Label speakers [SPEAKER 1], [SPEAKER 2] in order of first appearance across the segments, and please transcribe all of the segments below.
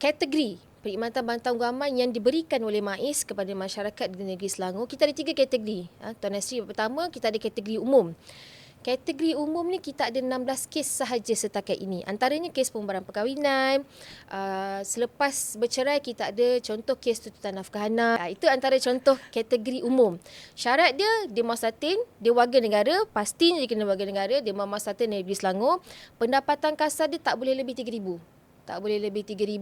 [SPEAKER 1] kategori perkhidmatan bantuan guaman yang diberikan oleh MAIS kepada masyarakat di negeri Selangor, kita ada tiga kategori. Ha, Tuan Nasri, pertama kita ada kategori umum. Kategori umum ni kita ada 16 kes sahaja setakat ini. Antaranya kes pembayaran perkahwinan, uh, selepas bercerai kita ada contoh kes tuntutan nafkah anak. Uh, itu antara contoh kategori umum. Syarat dia, dia masatin, dia warga negara, pastinya dia kena warga negara, dia masatin negeri Selangor. Pendapatan kasar dia tak boleh lebih RM3,000 tak boleh lebih 3000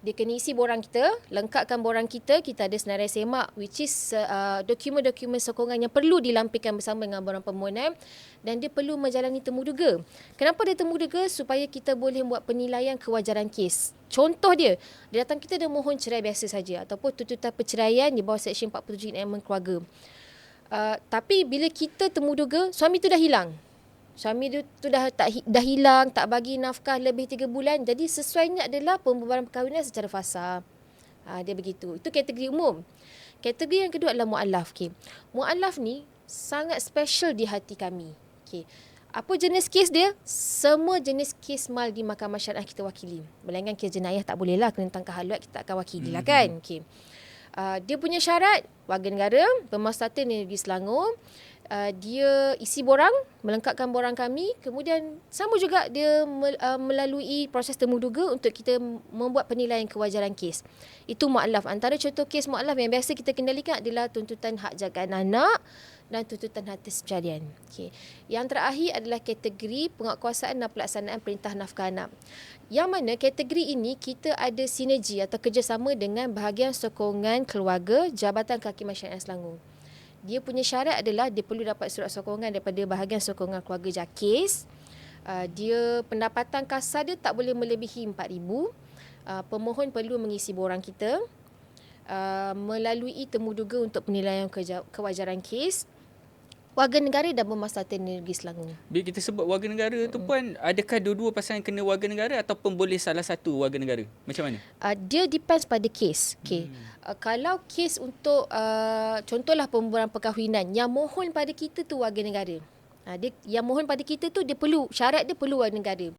[SPEAKER 1] dia kena isi borang kita lengkapkan borang kita. Kita ada senarai semak which is uh, dokumen-dokumen sokongan yang perlu dilampirkan bersama dengan borang permohonan dan dia perlu menjalani temuduga kenapa dia temuduga supaya kita boleh buat penilaian kewajaran kes. Contoh dia dia datang kita dia mohon cerai biasa saja ataupun tuntutan perceraian di bawah seksyen 47 Enactment Keluarga Uh, tapi bila kita temuduga suami tu dah hilang Suami dia tu dah tak dah hilang, tak bagi nafkah lebih tiga bulan. Jadi sesuainya adalah pembubaran perkahwinan secara fasa. Ha, dia begitu. Itu kategori umum. Kategori yang kedua adalah mu'alaf. Okay. Mu'alaf ni sangat special di hati kami. Okay. Apa jenis kes dia? Semua jenis kes mal di mahkamah syariah kita wakili. Melainkan kes jenayah tak boleh lah. Kena tangkap haluat kita akan wakili lah kan. Okay. Uh, dia punya syarat warga negara, pemasatan negeri Selangor, uh, dia isi borang, melengkapkan borang kami. Kemudian sama juga dia uh, melalui proses temuduga untuk kita membuat penilaian kewajaran kes. Itu mu'alaf. Antara contoh kes mu'alaf yang biasa kita kendalikan adalah tuntutan hak jagaan anak dan tuntutan hadis pencarian. Okay. Yang terakhir adalah kategori penguatkuasaan dan pelaksanaan perintah nafkah anak. Yang mana kategori ini kita ada sinergi atau kerjasama dengan bahagian sokongan keluarga Jabatan Kehakiman Syariah Selangor dia punya syarat adalah dia perlu dapat surat sokongan daripada bahagian sokongan keluarga JAKIS. Uh, dia pendapatan kasar dia tak boleh melebihi RM4,000. Uh, pemohon perlu mengisi borang kita uh, melalui temuduga untuk penilaian kewajaran kes warga negara dan bermaslahatan negeri Selangor.
[SPEAKER 2] Bila kita sebut warga negara mm-hmm. tu pun adakah dua-dua pasangan kena warga negara ataupun boleh salah satu warga negara? Macam mana?
[SPEAKER 1] Uh, dia depends pada kes. Okay. Hmm. Uh, kalau kes untuk uh, contohlah pembubaran perkahwinan yang mohon pada kita tu warga negara. Uh, dia yang mohon pada kita tu dia perlu syarat dia perlu warga negara.